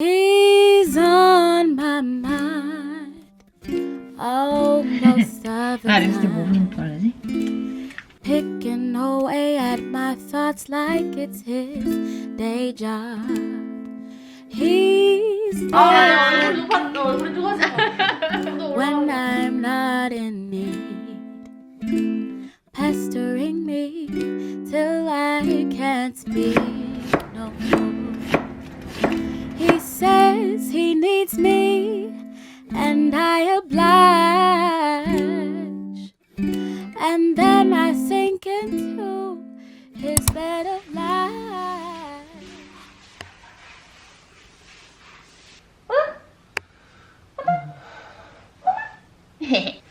He's on my mind almost of the 아 립스틱 뭐 time. 바르지? Picking away at my thoughts like it's his day job. He's 아, there 얼굴 누가 얼굴 누가 너 when I'm not in need, pestering me till I can't speak Says he needs me, and I oblige. And then I sink into his bed of lies.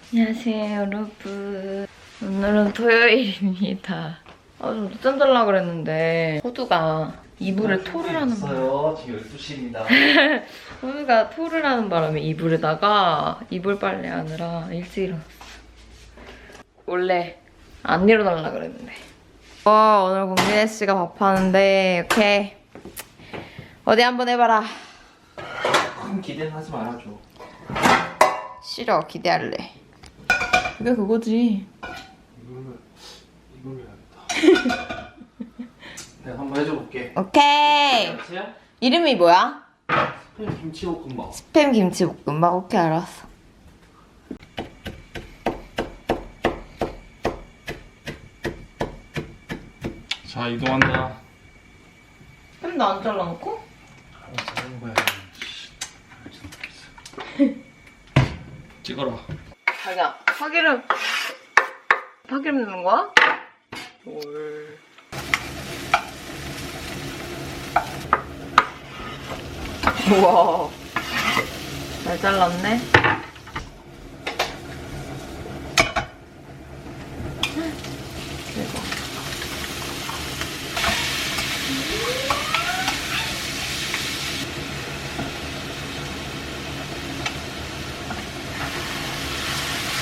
안녕하세요 여러분 오늘은 토요일입니다 아, 좀 늦잠 잘라 그랬는데 호두가 이불에 토를 하는 바람에 있어요. 지금 12시입니다. 호두가 토를 하는 바람에 이불에다가 이불 빨래하느라 일찍 일어났어 원래 안 일어나려 그랬는데 와 오늘 공민혜 씨가 밥하는데 오케이 어디 한번 해봐라 큰 기대는 하지 말아줘. 싫어 기대할래 이게 그거지 이걸로 이걸로 해야겠다. 내가 한번 해줘볼게. 오케이? 이름이 뭐야? 스팸 김치볶음밥. 스팸 김치볶음밥 오케이 알았어 자 이동한다. 스팸도 안 잘라놓고? 어, 잘하는 거야. 찍어라. 자기야 파기름 파기름 넣는 거야? 뭘 우와 잘 잘랐네 대박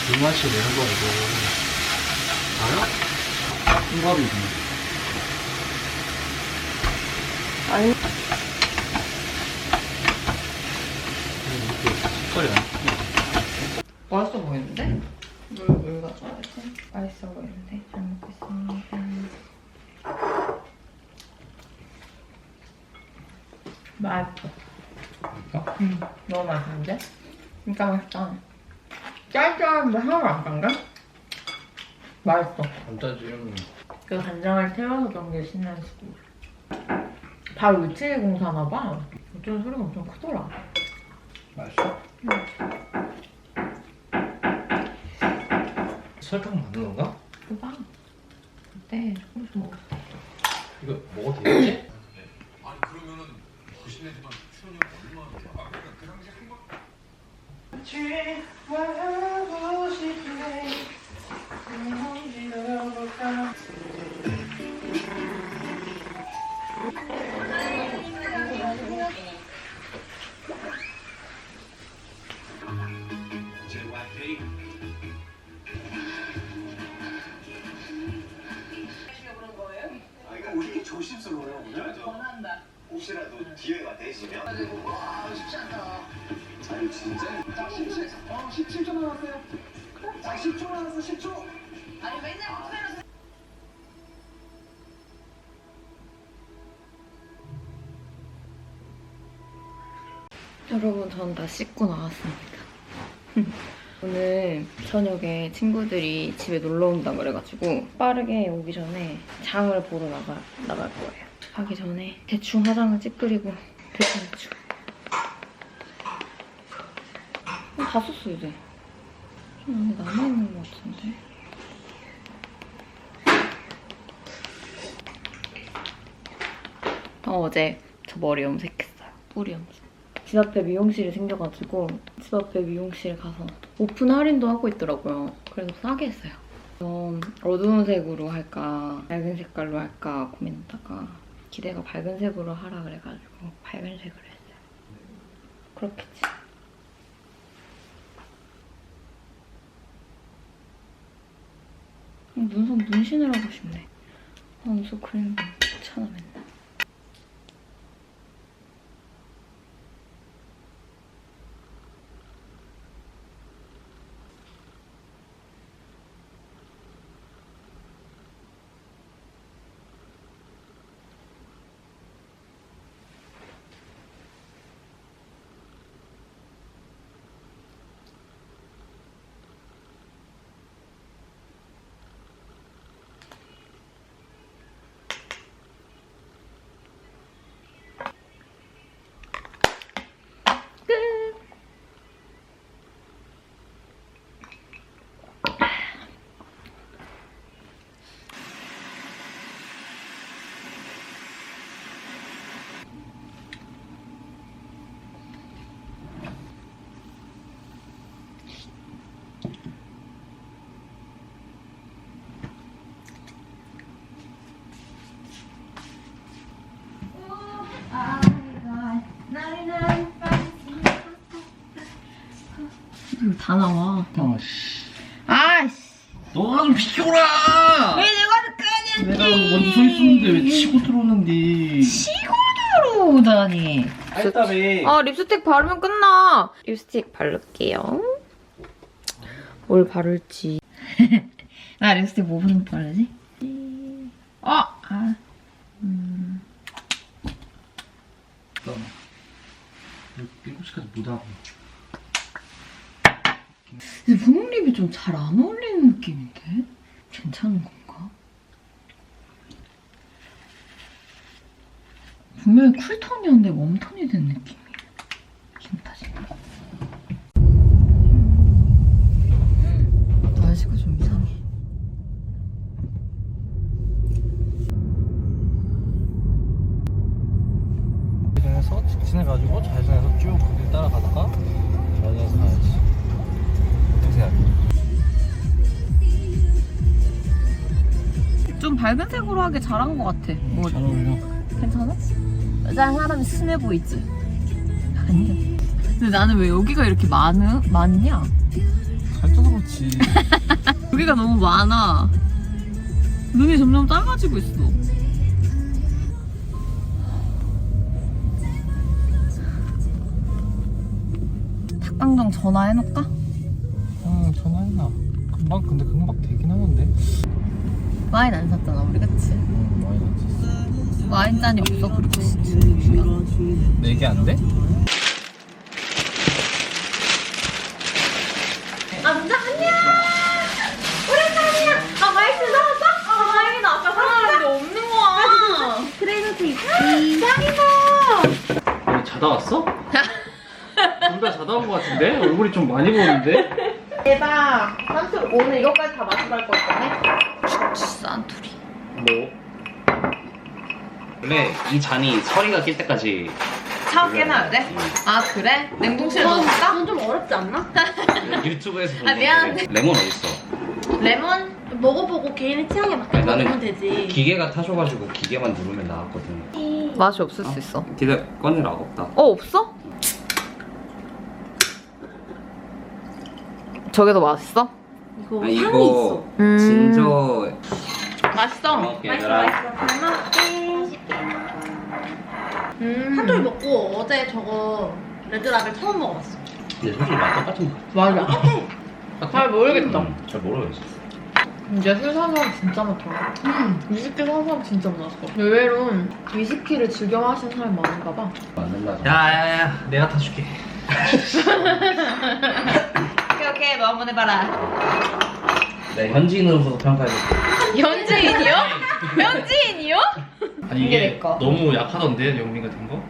이 맛이 내는 이거. 알아? 흰밥이지. 아니 이렇게 안 튀어. 맛있어 보이는데? 물, 물 가져와야지 맛있어 보이는데 잘 먹겠습니다 맛있어 그러니까? 응, 너무 맛있는데? 진짜 맛있다. 짤짤한데 하나도 안 짠데? 맛있어. 안 짜지 형님. 그 간장을 태워서 그런 게 신나시고. 바로 위치에 공사나 봐. 어쩐 소리가 엄청 크더라. 맛있어? 설탕 맞는 건가? 그봐. 그때 조금씩 먹었어. 이거 먹어도 되겠지? 아니 그러면은 거신애지만 출연이 얼마나 좋아? 아 그러니까 그 당시 한 번. 혹시라도 기회가 되시면. 와 쉽지 않다. 아니 진짜. 자 17, 어 17초 남았어요. 자 10초 남았어 10초. 여러분, 전 다 씻고 나왔습니다. 오늘 저녁에 친구들이 집에 놀러 온다 그래가지고 빠르게 오기 전에 장을 보러 나가, 나갈 거예요. 가기 전에 대충 화장을 찌끄리고 대충 대충. 어, 다 썼어 이제. 좀 안에 남아있는 것 같은데. 어, 어제 저 머리 염색했어요. 뿌리 염색. 집 앞에 미용실이 생겨가지고 집 앞에 미용실 가서 오픈 할인도 하고 있더라고요. 그래서 싸게 했어요. 좀 어두운 색으로 할까 밝은 색깔로 할까 고민하다가 기대가 밝은 색으로 하라 그래가지고 밝은 색으로 했어요. 그렇겠지. 눈썹 문신을 하고 싶네. 아, 눈썹 거 귀찮아 맨날. 다 나와. 아씨. 아씨. 너가 좀 비켜라! 왜 내가 내가 먼저 서 있었는데 왜 치고 들어오는데. 들어오다니. 알다며. 아 립스틱 바르면 끝나. 립스틱 바를게요. 뭘 바를지. 나 립스틱 뭐 바르지? 어! 아. 일곱 시까지 못 하고. 근데 분홍 립이 좀 잘 안 어울리는 느낌인데? 괜찮은 건가? 분명히 쿨톤이었는데 웜톤이 된 느낌 밝은 색으로 하길 잘한 것 같아. 뭐 잘 어울려. 괜찮아? 여자 사람이 순해 보이지? 아니야. 근데 나는 왜 여기가 이렇게 많으, 많냐? 살쪄서 그렇지. 여기가 너무 많아. 눈이 점점 작아지고 있어. 닭강정 전화해놓을까? 응, 전화했나? 금방 근데 금방 하는데. 와인 안 샀잖아, 우리 그치? 응, 많이 났었어. 와인 잔이 없어, 그렇지? 네개 안 돼? 아 진짜 안녕. 오랜만이야. 아 마이크 사왔어? 아 다행이다. 아까 사왔는데 없는 거야. 그래도 되지. 짱이다. 자다 왔어? 둘 다 자다 온 것 같은데? 얼굴이 좀 많이 보이는데? 대박. 삼촌 오늘 이것까지 다 마시고 갈 거였네. 뭐? 원래 이 잔이 서리가 낄 때까지 차 깨놔야 돼? 아, 그래? 냉동실에 넣어줄까? 그건 좀 어렵지 않나? 유튜브에서 본 아, 미안한데. 레몬 어딨어? 레몬 먹어보고 개인의 취향에 맞게 아니, 먹으면 되지. 기계가 타셔가지고 기계만 누르면 나왔거든 맛이 없을 수 있어. 기대 꺼내라 없다 어, 없어? 저게 더 맛있어? 이거 아니, 향이 이거 있어. 음. 진저 맛있어. 맛있어 얘들아 맛있어. 잘 먹게. 음. 한돌 먹고 어제 저거 레드라벨 처음 먹어봤어. 근데 솔직히 맛 똑같은 거 맞아. 잘 모르겠다. 음, 잘 모르겠어 이제 술 사는 사람 진짜 많더라. 위스키 사는 사람 진짜 많았어. 의외로 위스키를 즐겨 마시는 사람이 많은가 봐. 맞는다 야야야, 내가 타줄게. 오케이, 오케이. 너 한번 해봐라. 내 현지인으로서 평가해볼게 현지인이요? 현지인이요? 아니 이게 이게 내 거. 너무 약하던데 영미가 된 거?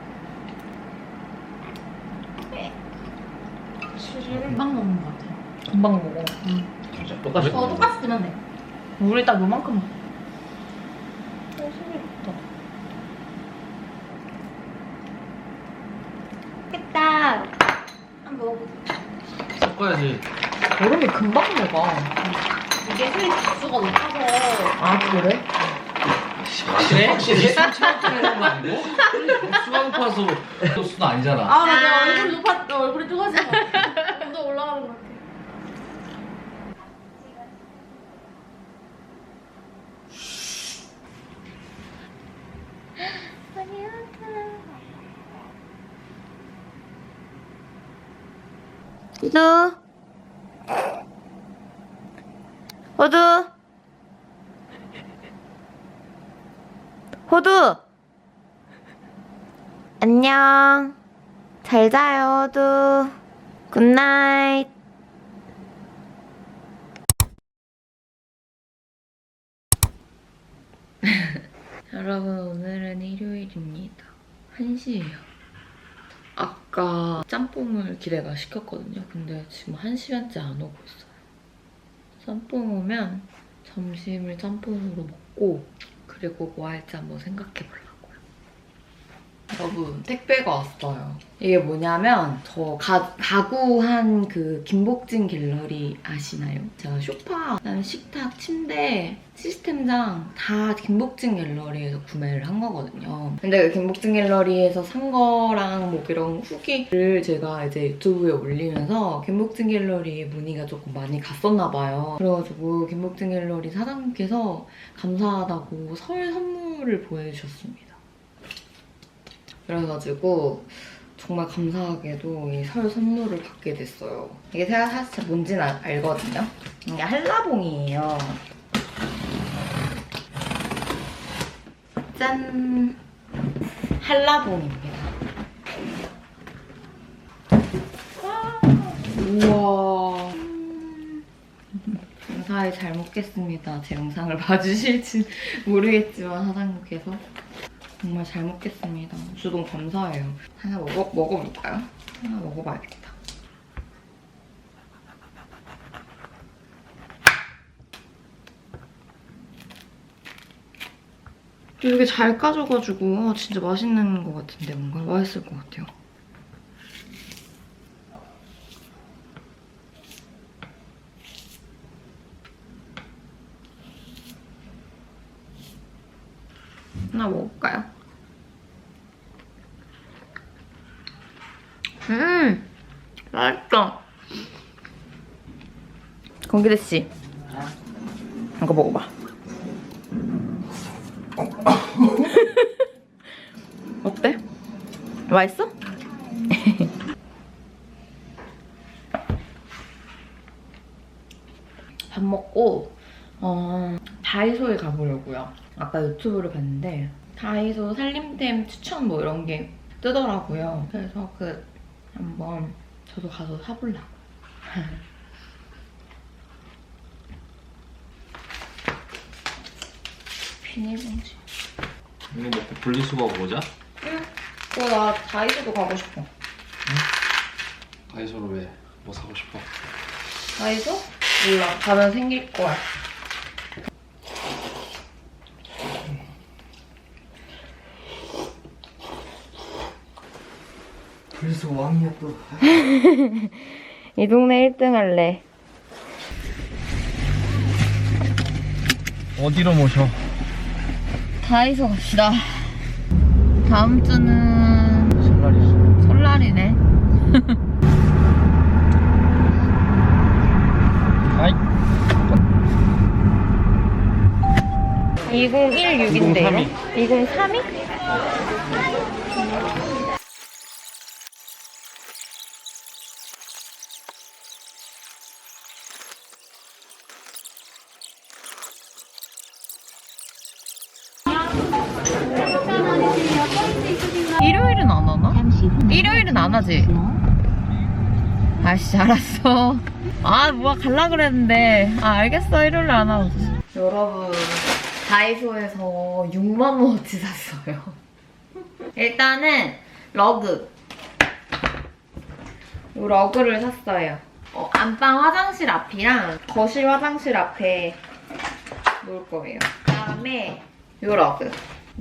금방 먹는 것 같아. 금방 먹어. 진짜 똑같이 어 똑같이 뜨면 돼. 우리 딱 요만큼만. 어, 소리 좋다. 맛있겠다. 한번 먹어보자. 섞어야지. 얼음이 금방 녹아. 이게 술 지수가 높아서 아, 그래? 확실해? 아니고? 수가 높아서 수도 아니잖아. 아 맞아 얼굴이 높아 얼굴이 뜨거워서 더 올라가는 것 같아. 호두. 호두. 호두. 안녕. 잘 자요, 호두. 굿나잇. 여러분 오늘은 일요일입니다. 1시예요. 아까 짬뽕을 기대가 시켰거든요. 근데 지금 1시간째 안 오고 있어요. 짬뽕 오면 점심을 짬뽕으로 먹고 그리고 뭐 할지 한번 생각해 보려고요. 여러분 택배가 왔어요. 이게 뭐냐면 저 가, 가구한 그 김복진 갤러리 아시나요? 제가 소파, 그다음에 식탁, 침대, 시스템장 다 김복진 갤러리에서 구매를 한 거거든요. 근데 그 김복진 갤러리에서 산 거랑 뭐 이런 후기를 제가 이제 유튜브에 올리면서 김복진 갤러리에 문의가 조금 많이 갔었나 봐요. 그래가지고 김복진 갤러리 사장님께서 감사하다고 설 선물을 보내주셨습니다. 그래가지고 정말 감사하게도 이 설 선물을 받게 됐어요. 이게 제가 사실 뭔지는 알- 알거든요. 이게 한라봉이에요. 짠! 한라봉입니다. 우와. 감사히 잘 먹겠습니다. 제 영상을 봐주실지 모르겠지만 사장님께서. 정말 잘 먹겠습니다. 주동 감사해요. 하나 먹어, 먹어볼까요? 하나 먹어봐야겠다. 되게 잘 까져가지고 아, 진짜 맛있는 것 같은데 뭔가 맛있을 것 같아요. 하나 먹을까요? 음, 맛있다. 공기대 씨, 이거 먹어봐. 어때? 맛있어? 밥 먹고 어, 다이소에 가보려고요. 아까 유튜브를 봤는데 다이소 살림템 추천 뭐 이런 게 뜨더라고요. 그래서 그 한번 저도 가서 사보려고. 비닐봉지. 이거 먹고 분리수거 보자. 어, 나 다이소도 가고 싶어. 다이소로 왜? 뭐 사고 싶어? 다이소? 몰라. 가면 생길 거야. 무슨 왕이야 또. 이 동네 1등 할래. 어디로 모셔? 다이소 갑시다. 다음 주는 설날이 설날이네. 아이. 2016인데요? 2032? 2032? 일요일은 안 하지? 아씨 알았어. 아 뭐야 갈라 그랬는데. 아 알겠어. 일요일 안 하고. 여러분 다이소에서 6만원어치 샀어요. 일단은 러그. 이 러그를 샀어요. 어, 안방 화장실 앞이랑 거실 화장실 앞에 놓을 거예요. 그 다음에 이 러그.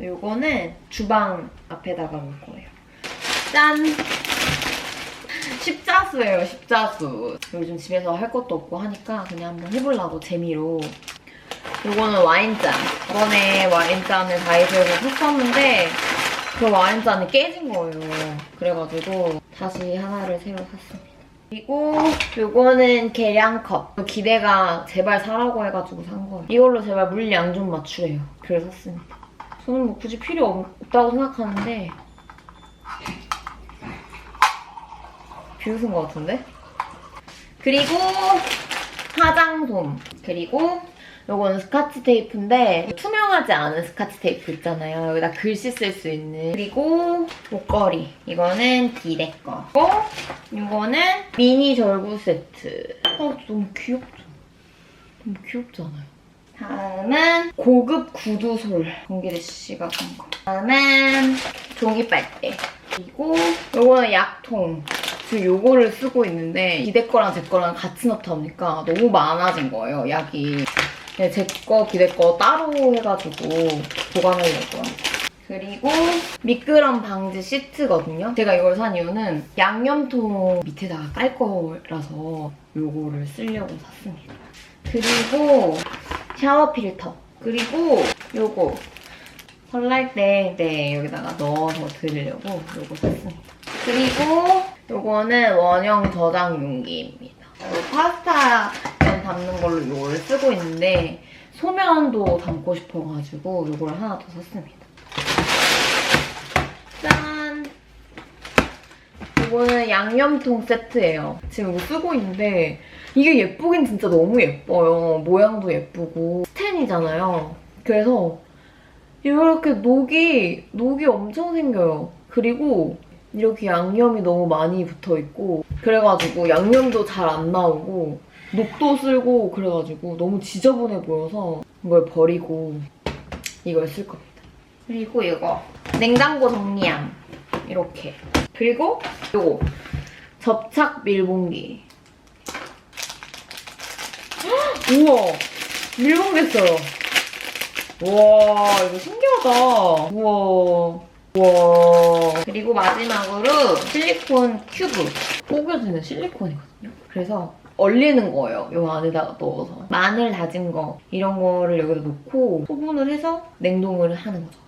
요거는 주방 앞에다가 놓을 거예요. 짠 십자수예요, 십자수. 요즘 집에서 할 것도 없고 하니까 그냥 한번 해보려고 재미로. 요거는 와인잔. 저번에 와인잔을 다이소에서 샀었는데 그 와인잔이 깨진 거예요. 그래가지고 다시 하나를 새로 샀습니다. 그리고 요거는 계량컵. 기대가 제발 사라고 해가지고 산 거예요. 이걸로 제발 물량 좀 맞추래요. 그래서 샀습니다. 저는 뭐 굳이 필요 없- 없다고 생각하는데 비웃은 것 같은데? 그리고 화장솜 그리고 요거는 스카치 테이프인데 투명하지 않은 스카치 테이프 있잖아요 여기다 글씨 쓸 수 있는 그리고 목걸이 이거는 디데 거 그리고 이거는 미니 절구 세트 어 너무 귀엽죠? 너무 귀엽잖아요 다음은 고급 구두솔 공기대 씨가 산 거. 다음은 종이 빨대. 그리고 요거는 약통. 지금 요거를 쓰고 있는데 기대 거랑 제 거랑 같이 넣다 보니까 너무 많아진 거예요, 약이. 네, 제 거, 기대 거 따로 해가지고 보관하려고요. 그리고 미끄럼 방지 시트거든요. 제가 이걸 산 이유는 양념통 밑에다가 깔 거라서 이거를 쓰려고 샀습니다. 그리고 샤워 필터. 그리고 요거 설날 때 네, 여기다가 넣어서 드리려고 요거 샀습니다. 그리고 요거는 원형 저장 용기입니다. 요 파스타 면 담는 걸로 이걸 쓰고 있는데 소면도 담고 싶어가지고 이걸 하나 더 샀습니다. 짠! 이거는 양념통 세트예요. 지금 이거 쓰고 있는데 이게 예쁘긴 진짜 너무 예뻐요. 모양도 예쁘고 스텐이잖아요. 그래서 이렇게 녹이 녹이 엄청 생겨요. 그리고 이렇게 양념이 너무 많이 붙어 있고 그래가지고 양념도 잘 안 나오고 녹도 쓸고 그래가지고 너무 지저분해 보여서 이걸 버리고 이걸 쓸 겁니다. 그리고 이거 냉장고 정리함. 이렇게. 그리고 요거 접착 밀봉기. 헉, 우와! 밀봉기 써요. 우와 이거 신기하다. 우와. 우 와. 그리고 마지막으로 실리콘 큐브. 뽀개지는 실리콘이거든요. 그래서 얼리는 거예요 요 안에다가 넣어서. 마늘 다진 거 이런 거를 여기다 놓고 소분을 해서 냉동을 하는 거죠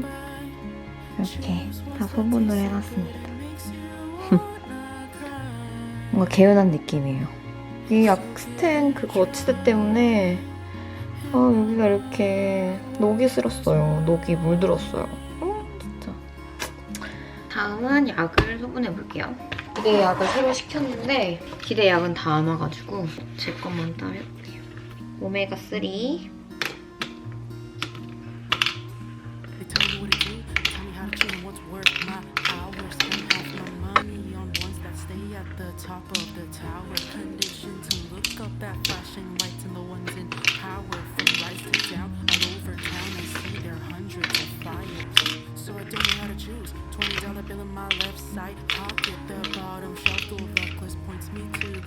buy. 이렇게 다 소분을 해놨습니다. 뭔가 개운한 느낌이에요. 이 약스텐 그 거치대 때문에 아 여기가 이렇게 녹이 슬었어요. 녹이 물들었어요. 어 진짜. 다음은 약을 소분해 볼게요. 기대 약을 새로 시켰는데 기대 약은 다 안 와가지고 제 것만 따로 해볼게요. 오메가 3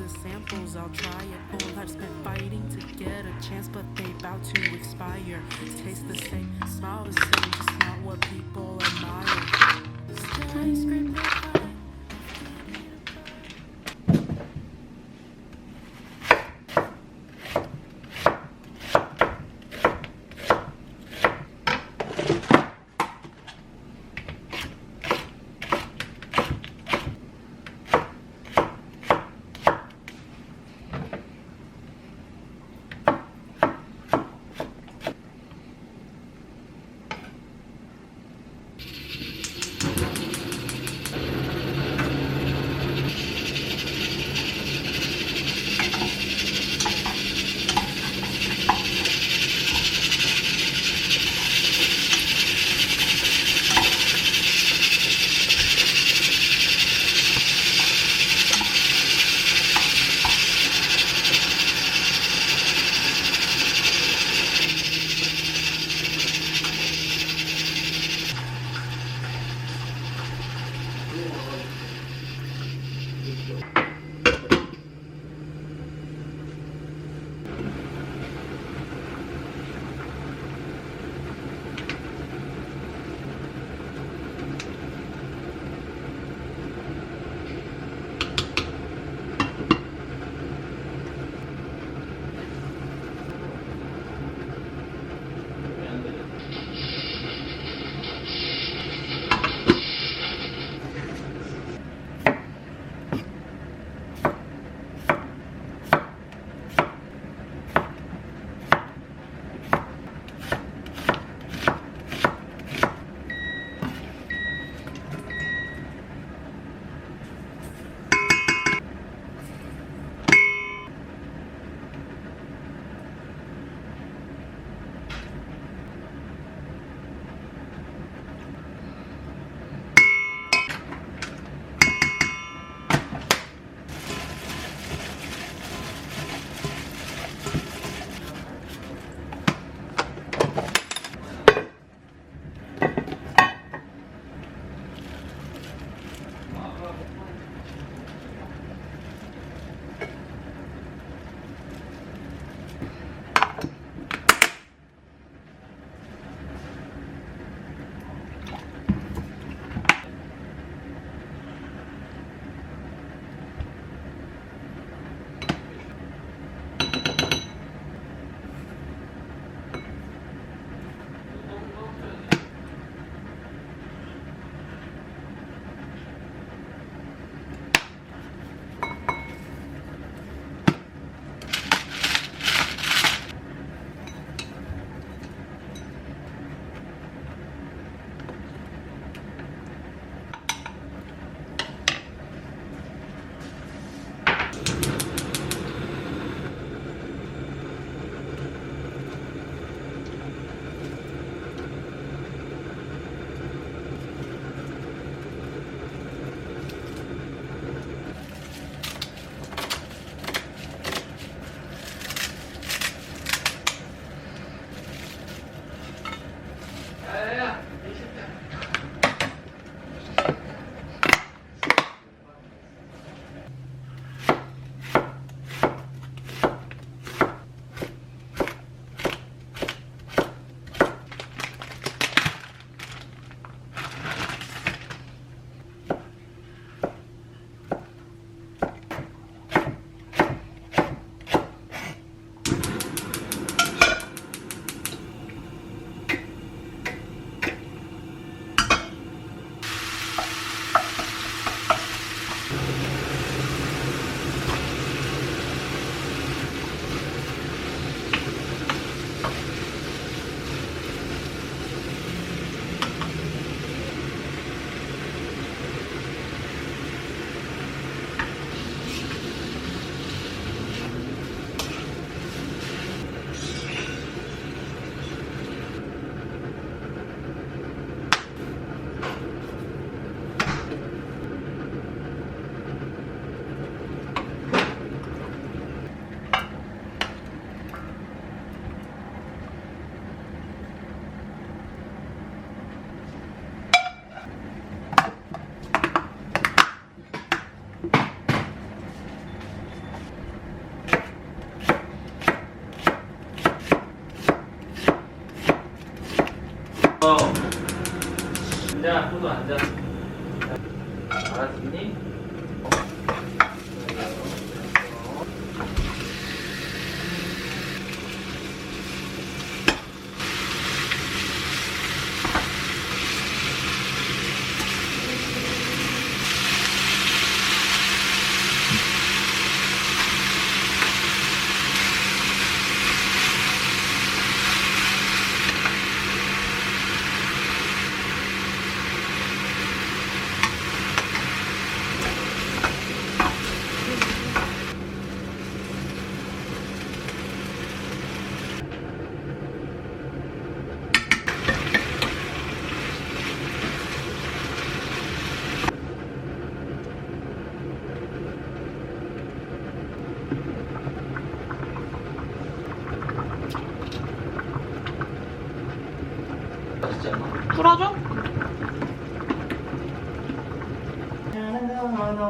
the samples. I'll try it. Whole life spent fighting to get a chance, but they bout to expire. Taste the same, smile the same, just not what people admire. Skyscraper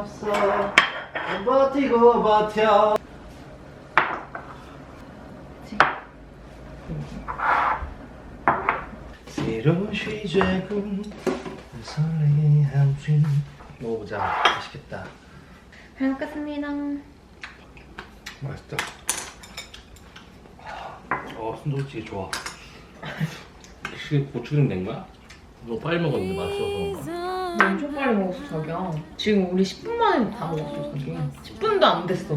없어. 버티고 버텨. 새로운 시작은 설레의 함심 먹어보자 맛있겠다. 잘 먹겠습니다. 맛있다. 어 순두부찌개 좋아. 이게 고추기름 낸 거야? 너 빨리 먹었는데 맛있어서 엄청 빨리 먹었어, 자기야. 지금 우리 10분 만에 다 먹었어, 자기. 10분도 안 됐어.